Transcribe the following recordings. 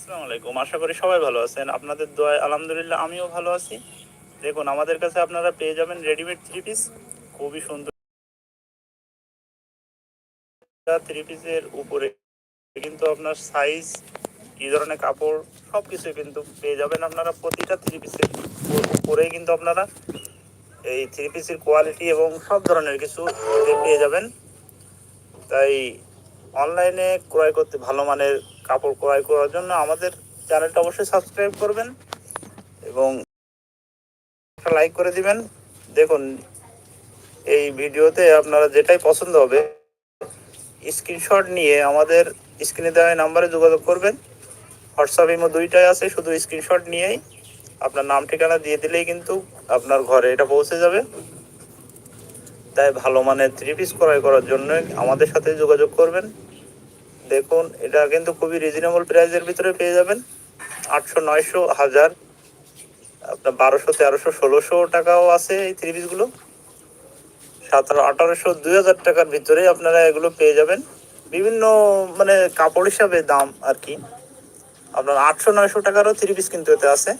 আসসালামু আলাইকুম। আশা করি সবাই ভালো আছেন। আপনাদের দোয়ায় আলহামদুলিল্লাহ আমিও ভালো আছি। দেখুন, আমাদের কাছে আপনারা পেয়ে যাবেন রেডিমেড থ্রি পিস খুবই সুন্দর। থ্রি পিসের উপরে কিন্তু আপনার সাইজ কি ধরনের কাপড় সব কিছু কিন্তু পেয়ে যাবেন আপনারা প্রতিটা থ্রি পিসের উপরেই কিন্তু আপনারা এই থ্রি পিসের কোয়ালিটি এবং সব ধরনের কিছু পেয়ে যাবেন। তাই অনলাইনে ক্রয় করতে ভালো মানের কাপড় ক্রয় করার জন্য আমাদের চ্যানেলটা অবশ্যই সাবস্ক্রাইব করবেন এবং একটা লাইক করে দিবেন। দেখুন, এই ভিডিওতে আপনারা যেটাই পছন্দ হবে, স্ক্রিনশট নিয়ে আমাদের স্ক্রিনে দেওয়া নাম্বারে যোগাযোগ করবেন। হোয়াটসঅ্যাপ ইমো দুইটাই আছে, শুধু স্ক্রিনশট নিয়েই। আপনার নাম, ঠিকানা দিয়ে দিলেই কিন্তু আপনার ঘরে এটা পৌঁছে যাবে। তাই ভালো মানের থ্রি পিস ক্রয় করার জন্য আমাদের সাথে যোগাযোগ করবেন। দেখুন, এটা কিন্তু খুবই রিজনেবল প্রাইসের ভিতরে পেয়ে যাবেন। আটশো, নয়শো, হাজার, আপনার বারোশো, তেরোশো, ষোলোশো টাকাও আছে এই থ্রি পিসগুলো সতেরো, আঠারোশো, দুই হাজার টাকার ভিতরে আপনারা এগুলো পেয়ে যাবেন। বিভিন্ন মানে কাপড় হিসাবে দাম আর কি। আপনার আটশো, নয়শো টাকারও থ্রি পিস কিন্তু এতে আছে।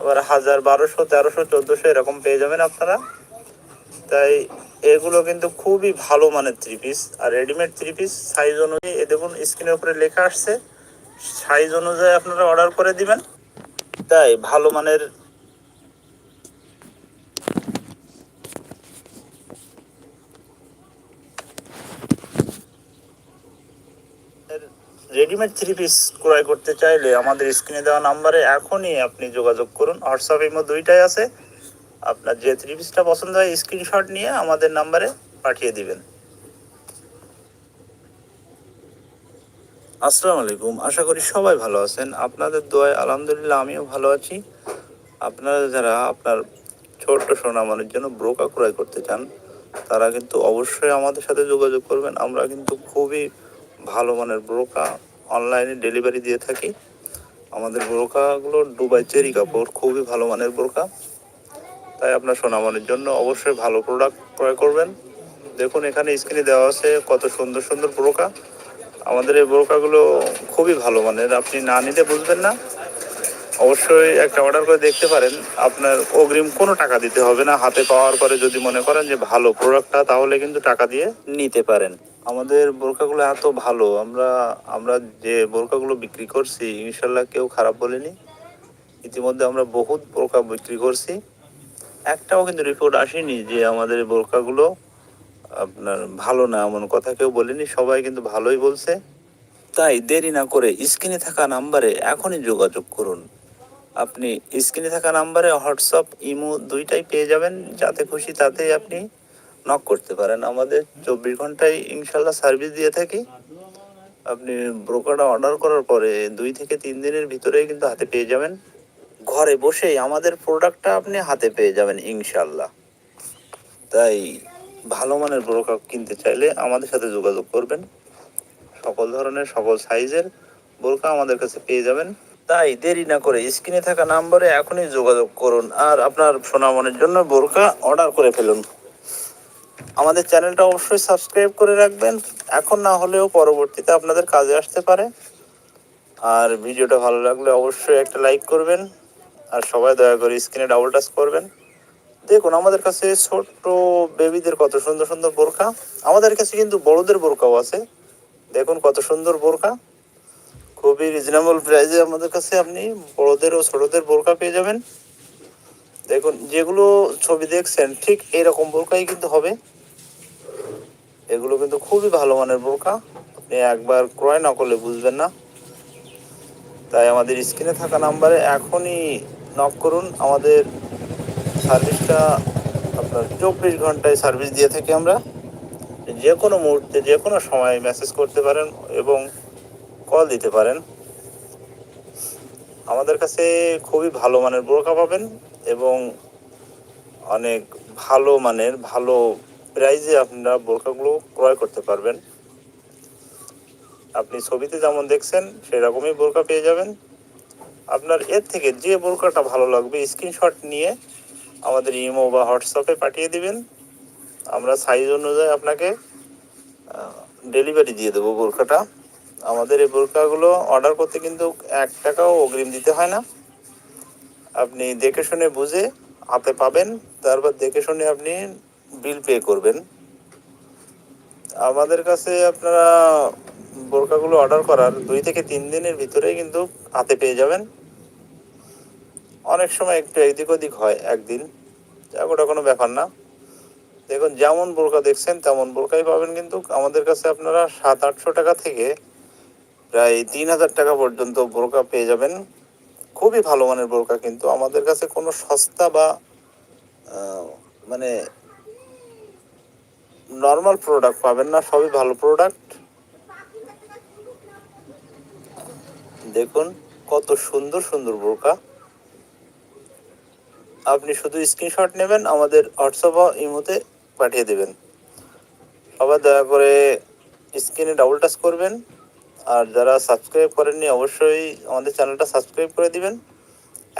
আবার হাজার, বারোশো, তেরোশো, চোদ্দোশো এরকম পেয়ে যাবেন আপনারা। তাই এগুলো কিন্তু খুবই ভালো মানের থ্রি পিস আর রেডিমেড থ্রি পিস সাইজ অনুযায়ী, এ দেখুন স্ক্রিনের উপরে লেখা আসছে। সাইজ অনুযায়ী আপনারা অর্ডার করে দিবেন। তাই ভালো মানের রেডিমেড থ্রি পিস ক্রয় করতে চাইলে আমাদের স্ক্রিনে দেওয়া নাম্বারে এখনই আপনি যোগাযোগ করুন। হোয়াটসঅ্যাপ ইমো দুইটাই আছে। আপনার যে থ্রি পিসটা পছন্দ হয় স্ক্রিনশট নিয়ে আমাদের নাম্বারে পাঠিয়ে দিবেন। আসসালামু আলাইকুম। আশা করি সবাই ভালো আছেন। আপনাদের দোয়ায় আলহামদুলিল্লাহ আমিও ভালো আছি। আপনারা যারা আপনার ছোট্ট সোনামনের জন্য ব্রোকা ক্রয় করতে চান, তারা কিন্তু অবশ্যই আমাদের সাথে যোগাযোগ করবেন। আমরা কিন্তু খুবই ভালো মানের ব্রোকা অনলাইনে ডেলিভারি দিয়ে থাকি। আমাদের ব্রোকাগুলো দুবাই চেরি কাপড় খুবই ভালো মানের ব্রোকা তাই আপনার সোনামনের জন্য অবশ্যই ভালো প্রোডাক্ট ক্রয় করবেন। দেখুন, এখানে স্ক্রিনে দেওয়া আছে কত সুন্দর সুন্দর ব্রোকা। আমাদের এই ব্রোকাগুলো খুবই ভালো মানের, আপনি না নিতে বুঝবেন না। অবশ্যই একটা অর্ডার করে দেখতে পারেন, আপনার অগ্রিম কোনো টাকা দিতে হবে না। হাতে পাওয়ার পরে যদি মনে করেন যে ভালো প্রোডাক্টটা তাহলে কিন্তু টাকা দিয়ে নিতে পারেন। আমাদের বোরকাগুলো এত ভালো, আমরা আমরা যে বোরকাগুলো বিক্রি করছি, ইনশাল্লাহ কেউ খারাপ বলেনি। ইতিমধ্যে আমরা বহুত বোরকা বিক্রি করছি। একটাও কিন্তু রিপোর্ট আসেনি যে আমাদের বোরকাগুলো আপনার ভালো না, এমন কথা কেউ বলেনি। সবাই কিন্তু ভালোই বলছে। তাই দেরি না করে স্ক্রিনে থাকা নাম্বারে এখনই যোগাযোগ করুন। আপনি স্ক্রিনে থাকা নাম্বারে হোয়াটসঅ্যাপ, ইমো দুইটাই পেয়ে যাবেন। যাতে খুশি তাতেই আপনি নক করতে পারেন। আমাদের চব্বিশ ঘন্টায় ইনশাল্লাহ সার্ভিস দিয়ে থাকি। আপনি ব্রোকারটা অর্ডার করার পরে দুই থেকে তিন দিনের ভিতরেই কিন্তু হাতে পেয়ে যাবেন। ঘরে বসেই আমাদের প্রোডাক্টটা আপনি হাতে পেয়ে যাবেন ইনশাল্লাহ তাই ভালো মানের ব্রোকার কিনতে চাইলে আমাদের সাথে যোগাযোগ করবেন। সকল ধরনের, সকল সাইজের বোরকা আমাদের কাছে পেয়ে যাবেন। তাই দেরি না করে স্ক্রিনে থাকা নাম্বারে এখনই যোগাযোগ করুন আর আপনার সোনামনের জন্য বোরকা অর্ডার করে ফেলুন। আমাদের চ্যানেলটা অবশ্যই সাবস্ক্রাইব করে রাখবেন। এখন না হলেও পরবর্তীতে আপনাদের কাজে আসতে পারে। আর ভিডিওটা ভালো লাগলে অবশ্যই একটা লাইক করবেন। আর সবাই দয়া করে স্ক্রিনে ডাবল টাচ করবেন। দেখুন, আমাদের কাছে ছোট্ট বেবিদের কত সুন্দর সুন্দর বোরকা আমাদের কাছে কিন্তু বড়দের বোরকাও আছে। দেখুন, কত সুন্দর বোরকা খুবই রিজনেবল প্রাইসে আমাদের কাছে আপনি বড়দের ও ছোটদের বোরকা পেয়ে যাবেন। দেখুন, যেগুলো ছবি দেখছেন, ঠিক এইরকম বোরকাই কিন্তু হবে। এগুলো কিন্তু খুবই ভালো মানের বোরকা আপনি একবার ক্রয় না করলে বুঝবেন না। তাই আমাদের স্ক্রিনে থাকা নাম্বারে এখনই নক করুন। আমাদের সার্ভিসটা আপনার চব্বিশ ঘন্টায় সার্ভিস দিয়ে থাকি আমরা। যে কোনো মুহূর্তে, যে কোনো সময় মেসেজ করতে পারেন এবং কল দিতে পারেন। আমাদের কাছে খুবই ভালো মানের বোরকা পাবেন এবং অনেক ভালো মানের, ভালো প্রাইজে আপনারা বোরকাগুলো ক্রয় করতে পারবেন। আপনি ছবিতে যেমন দেখছেন, সেরকমই বোরকা পেয়ে যাবেন। আপনার এর থেকে যে বোরকাটা ভালো লাগবে স্ক্রিনশট নিয়ে আমাদের ইমো বা হোয়াটসঅ্যাপে পাঠিয়ে দিবেন। আমরা সাইজ অনুযায়ী আপনাকে ডেলিভারি দিয়ে দেবো বোরকাটা আমাদের এই বোরকাগুলো অর্ডার করতে কিন্তু এক টাকাও অগ্রিম দিতে হয় না। আপনি দেখে শুনে বুঝে হাতে পাবেন, তারপর দেখে শুনে আপনি বিল পে করবেন। আমাদের কাছে আপনারা বোরকাগুলো অর্ডার করার দুই থেকে তিন দিনের ভিতরেই কিন্তু হাতে পেয়ে যাবেন। অনেক সময় একটু এদিক ওদিক হয় একদিন, যাক ওটা কোনো ব্যাপার না। দেখুন, যেমন বোরকা দেখছেন তেমন বোরকাই পাবেন কিন্তু আমাদের কাছে আপনারা সাত, আটশো টাকা থেকে প্রায় তিন হাজার টাকা পর্যন্ত বোরকা পেয়ে যাবেন। খুবই ভালো মানের বোরকা কিন্তু। আমাদের কাছে কোনো সস্তা বা মানে নর্মাল প্রোডাক্ট পাবেন না, সবই ভালো প্রোডাক্ট দেখুন, কত সুন্দর সুন্দর বোরকা আপনি শুধু স্ক্রিনশট নেবেন, আমাদের হোয়াটসঅ্যাপ বা ইমোতে পাঠিয়ে দেবেন। আবার দয়া করে স্ক্রিনে ডাবল টাচ করবেন। আর যারা সাবস্ক্রাইব করেননি, অবশ্যই আমাদের চ্যানেলটা সাবস্ক্রাইব করে দিবেন।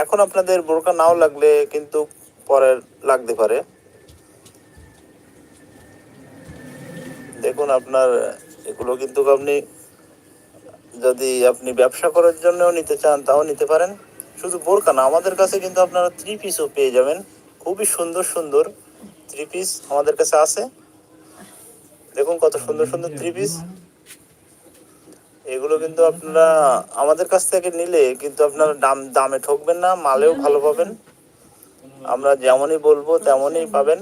এখন আপনাদের বোরকা নাও লাগলে কিন্তু পরে লাগতে পারে। দেখুন আপনার, এগুলো কিন্তু আপনি যদি আপনি ব্যবসা করার জন্যও নিতে চান, তাও নিতে পারেন। শুধু বোরকা না, আমাদের কাছে কিন্তু আপনারা থ্রি পিসও পেয়ে যাবেন। খুবই সুন্দর সুন্দর থ্রি পিস আমাদের কাছে আছে। দেখুন কত সুন্দর সুন্দর থ্রি পিস এগুলো কিন্তু আপনারা আমাদের কাছ থেকে নিলে কিন্তু আপনারা দাম, দামে ঠকবেন না, মালেও ভালো পাবেন। আমরা যেমনই বলব, তেমনই পাবেন।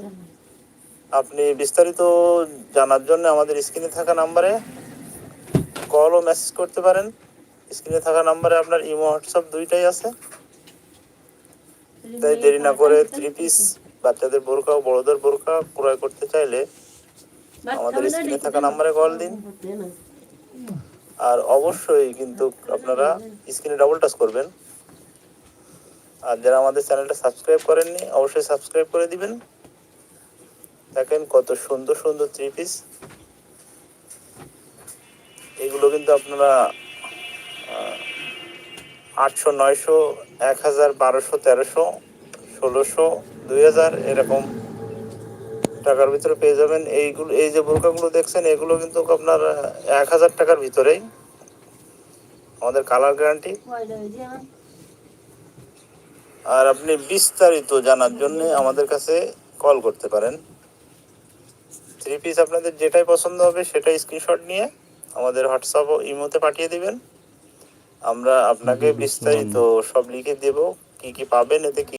আপনি বিস্তারিত জানার জন্য আমাদের স্ক্রিনে থাকা নাম্বারে কল ও মেসেজ করতে পারেন। স্ক্রিনে থাকা নাম্বারে আপনার ইমো হোয়াটসঅ্যাপ দুইটাই আছে। তাই দেরি না করে থ্রি পিস বাচ্চাদের বোরকা ও বড়দের বোরকা ক্রয় করতে চাইলে আমাদের স্ক্রিনে থাকা নাম্বারে কল দিন। আর অবশ্যই কিন্তু আপনারা স্ক্রিনে ডাবল টাচ করবেন। আর যারা আমাদের চ্যানেলটা সাবস্ক্রাইব করেননি অবশ্যই সাবস্ক্রাইব করে দিবেন। দেখেন কত সুন্দর সুন্দর থ্রি পিস এগুলো কিন্তু আপনারা আটশো, নয়শো, এক হাজার, বারোশো, তেরোশো, ষোলোশো, দুই হাজার এরকম টাকার ভিতরে পেয়ে যাবেন। এইগুলো এই যে বোরকাগুলো দেখছেন, এগুলো কিন্তু আপনার এক হাজার টাকার ভিতরেই। আমাদের কালার গ্যারান্টি। আর আপনি বিস্তারিত জানার জন্য আমাদের কাছে কল করতে পারেন। থ্রি পিস আপনাদের যেটাই পছন্দ হবে, সেটাই স্ক্রিনশট নিয়ে আমাদের হোয়াটসঅ্যাপ ও ইমোতে পাঠিয়ে দিবেন। আমরা আপনাকে বিস্তারিত সব লিখে দেব কি কি পাবেন এতে কি